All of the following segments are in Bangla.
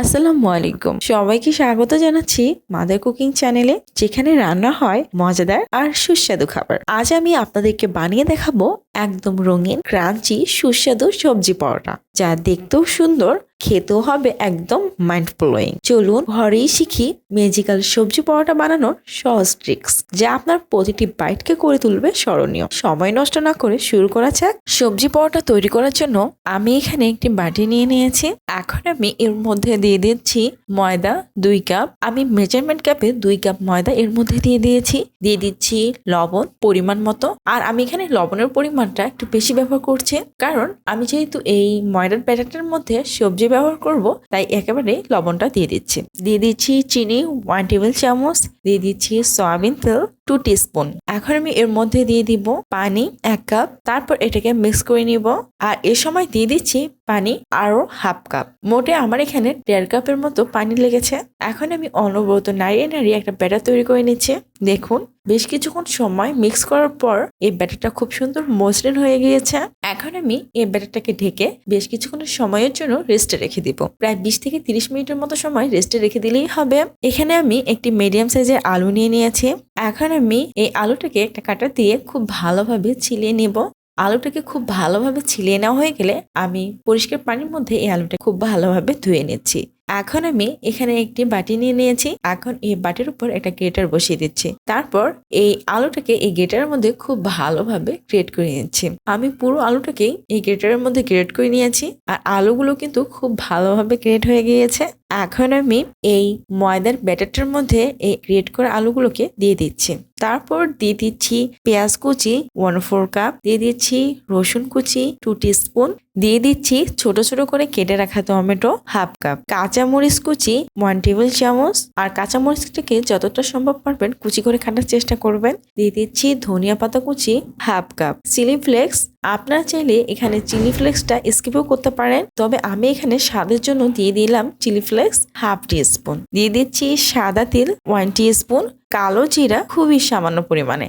আসসালামু আলাইকুম। সবাইকে স্বাগত জানাচ্ছি মাদার কুকিং চ্যানেলে যেখানে রান্না হয় মজাদার আর সুস্বাদু খাবার। আজ আমি আপনাদেরকে বানিয়ে দেখাবো একদম রঙিন, ক্রাঞ্চি, সুস্বাদু সবজি পরোটা, যা দেখতেও সুন্দর, খেতেও হবে একদম মাইন্ড ব্লোয়িং চলুন ঘরেই শিখি ম্যাজিক্যাল সবজি পরোটা বানানোর সহজ ট্রিক্স যা আপনার প্রতিটি বাইটকে করে তুলবে স্মরণীয়। সময় নষ্ট না করে শুরু করা যাক। সবজি পরোটা তৈরি করার জন্য আমি এখানে একটি বাটি নিয়ে নিয়েছি। এখন আমি এর মধ্যে দিয়ে দিচ্ছি ময়দা দুই কাপ আমি মেজারমেন্ট কাপে দুই কাপ ময়দা এর মধ্যে দিয়ে দিয়েছি। দিয়ে দিচ্ছি লবণ পরিমাণ মতো, আর আমি এখানে লবণের পরিমাণটা একটু বেশি ব্যবহার করছি কারণ আমি যেহেতু এই ময়দার ব্যাটারটার মধ্যে সবজি ব্যবহার করব, তাই একেবারে লবণটা দিয়ে দিচ্ছি। দিয়ে দিচ্ছি চিনি ওয়ান টেবিল চামচ। দিয়ে দিচ্ছি সয়াবিন তেল। টু টিস্পুন এখন আমি এর মধ্যে দিয়ে দিব পানি, এক কাপ তারপর এটাকে মিক্স করে নিব। আর এ সময় দিয়ে দিচ্ছি পানি আরও হাফ কাপ মোটে আমার এখানে দেড় কাপের মতো পানি লেগেছে। এখন আমি অনবরত নাড়িয়ে নাড়িয়ে একটা ব্যাটার তৈরি করে নিচ্ছি। দেখুন, বেশ কিছুক্ষণ সময় মিক্স করার পর এই ব্যাটারটা খুব সুন্দর মসৃণ হয়ে গিয়েছে। এখন আমি এই ব্যাটারটাকে ঢেকে বেশ কিছুক্ষণের সময়ের জন্য রেস্টে রেখে দিব। প্রায় বিশ থেকে তিরিশ মিনিটের মতো সময় রেস্টে রেখে দিলেই হবে। এখানে আমি একটি মিডিয়াম সাইজের আলু নিয়ে নিয়েছি। এখন আমি এই আলুটাকে একটা কাটা দিয়ে খুব ভালোভাবে ছিলিয়ে নেব। আলুটাকে খুব ভালোভাবে ছিলিয়ে নেওয়া হয়ে গেলে আমি পরিষ্কার পানির মধ্যে এই আলুটা খুব ভালোভাবে ধুয়ে নিচ্ছি। এখন আমি এখানে একটি বাটি নিয়ে নিয়েছি। এখন এই বাটির উপর একটা গ্রেটার বসিয়ে দিচ্ছি। তারপর এই আলুটাকে এই গ্রেটারের মধ্যে খুব ভালোভাবে গ্রেট করে নিচ্ছি। আমি পুরো আলুটাকেই এই গ্রেটারের মধ্যে গ্রেট করে নিয়েছি। আর আলুগুলো কিন্তু খুব ভালোভাবে গ্রেট হয়ে গিয়েছে। এখন আমি এই ময়দার ব্যাটারটার মধ্যে এই গ্রেট করা আলুগুলোকে দিয়ে দিচ্ছি। তারপর দিয়ে দিচ্ছি পেঁয়াজ কুচি ওয়ান ফোর কাপ দিয়ে দিচ্ছি রসুন কুচি টু স্পুন দিয়ে দিচ্ছি ছোট ছোট করে কেটে রাখা টমেটো হাফ কাপ কাঁচামরিচ কুচি ওয়ান টেবিল চামচ, আর কাঁচামরিচটাকে যতটা সম্ভব পারবেন কুচি করে খাটার চেষ্টা করবেন। দিয়ে দিচ্ছি ধনিয়া পাতা কুচি হাফ কাপ চিলি ফ্লেক্স আপনারা চাইলে এখানে চিলি ফ্লেক্সটা স্কিপও করতে পারেন। তবে আমি এখানে স্বাদের জন্য দিয়ে দিলাম chilli flakes half teaspoon দিয়ে দিচ্ছি সাদা তিল ওয়ান টি স্পুন কালো জিরা খুবই সামান্য পরিমাণে।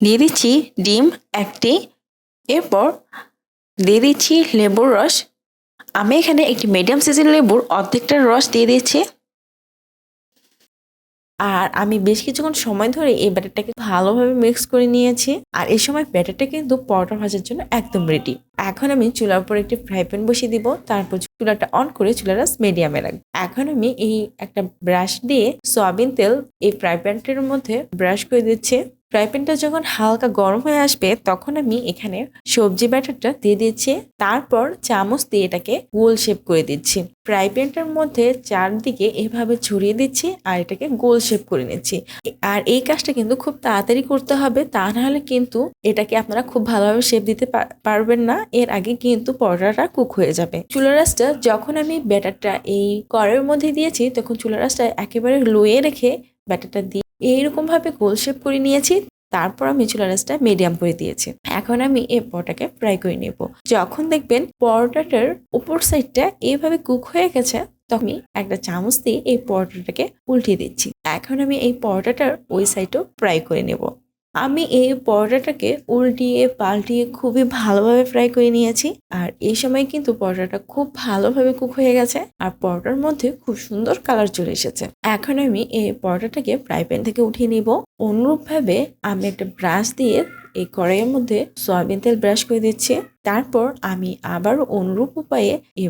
দিয়ে দিচ্ছি ডিম একটি। এরপর দিয়ে দিচ্ছি লেবুর রস। আমি এখানে একটি মিডিয়াম সাইজের লেবুর অর্ধেকটার রস দিয়ে দিচ্ছি। আর আমি বেশ কিছুক্ষণ সময় ধরে এই ব্যাটারটাকে ভালোভাবে মিক্স করে নিয়েছি। আর এই সময় ব্যাটারটা কিন্তু পরোটা ভাজার জন্য একদম রেডি এখন আমি চুলার উপর একটি ফ্রাই প্যান বসিয়ে দিব। তারপর চুলাটা অন করে চুলাটা মিডিয়ামে রাখব। এখন আমি এই একটা ব্রাশ দিয়ে সয়াবিন তেল এই ফ্রাই প্যানটির মধ্যে ব্রাশ করে দিচ্ছি। ফ্রাই প্যানটা যখন হালকা গরম হয়ে আসবে, তখন আমি এখানে সবজি ব্যাটারটা দিয়ে দিচ্ছি। তারপর চামচ দিয়ে এটাকে গোল শেপ করে দিচ্ছি। ফ্রাই প্যানটার মধ্যে চারদিকে এভাবে ছড়িয়ে দিচ্ছি আর এটাকে গোল শেপ করে নিচ্ছি। আর এই কাজটা কিন্তু খুব তাড়াতাড়ি করতে হবে, তা নাহলে কিন্তু এটাকে আপনারা খুব ভালোভাবে শেপ দিতে পারবেন না। এর আগে কিন্তু পরোটাটা কুক হয়ে যাবে। চুলা রাসটা যখন আমি ব্যাটারটা এই কড়ের মধ্যে দিয়েছি, তখন চুলা রাসটা একেবারে লোয়ে রেখে ব্যাটারটা দিয়ে এইরকম ভাবে গোল শেপ করে নিয়েছি, তারপর আমি চুলা রাসটা মিডিয়াম করে দিয়েছি। এখন আমি এই পরোটাকে ফ্রাই করে নেব। যখন দেখবেন পরোটাটার উপর সাইডটা এভাবে কুক হয়ে গেছে, তখন একটা চামচ দিয়ে এই পরোটাটাকে উল্টে দিচ্ছি। এখন আমি এই পরোটাটার ওই সাইডও ফ্রাই করে নেব। আমি এই পরোটাটাকে উল্টিয়ে, পাল্টিয়ে খুবই ভালোভাবে ফ্রাই করে নিয়েছি। আর এই সময় কিন্তু পরোটাটা খুব ভালোভাবে কুক হয়ে গেছে আর পরোটার মধ্যে খুব সুন্দর কালার চলে এসেছে। এখন আমি এই পরোটাটাকে ফ্রাই প্যান থেকে উঠিয়ে নিব। অনুরূপভাবে আমি একটা ব্রাশ দিয়ে এই কড়াইয়ের মধ্যে সয়াবিন তেল ব্রাশ করে দিচ্ছি। তারপর আমি আবার অনুরূপ উপায়ে এই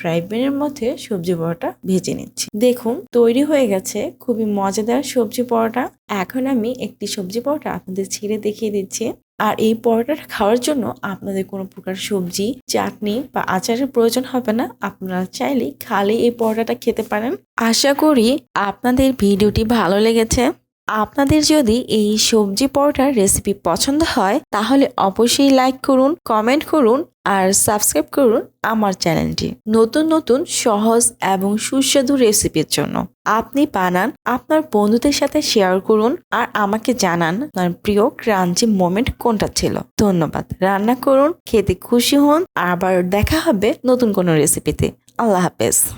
ফ্রাই প্যানের মধ্যে সবজি পরোটা ভেজে নিচ্ছি। দেখুন, তৈরি হয়ে গেছে খুবই মজাদার সবজি পরোটা। এখন আমি একটি সবজি পরোটা আপনাদের ছিঁড়ে দেখিয়ে দিচ্ছি। আর এই পরোটাটা খাওয়ার জন্য আপনাদের কোনো প্রকার সবজি, চাটনি বা আচারের প্রয়োজন হবে না। আপনারা চাইলে খালি এই পরোটাটা খেতে পারেন। আশা করি আপনাদের ভিডিওটি ভালো লেগেছে। আপনাদের যদি এই সবজি পরোটার রেসিপি পছন্দ হয়, তাহলে অবশ্যই লাইক করুন কমেন্ট করুন আর সাবস্ক্রাইব করুন আমার চ্যানেলটি। নতুন নতুন সহজ এবং সুস্বাদু রেসিপির জন্য। আপনি বানান, আপনার বন্ধুদের সাথে শেয়ার করুন আর আমাকে জানান আপনার প্রিয় ক্রাঞ্চি মোমেন্ট কোনটা ছিল। ধন্যবাদ। রান্না করুন, খেতে খুশি হন, আবার দেখা হবে নতুন কোনো রেসিপিতে আল্লাহ হাফেজ।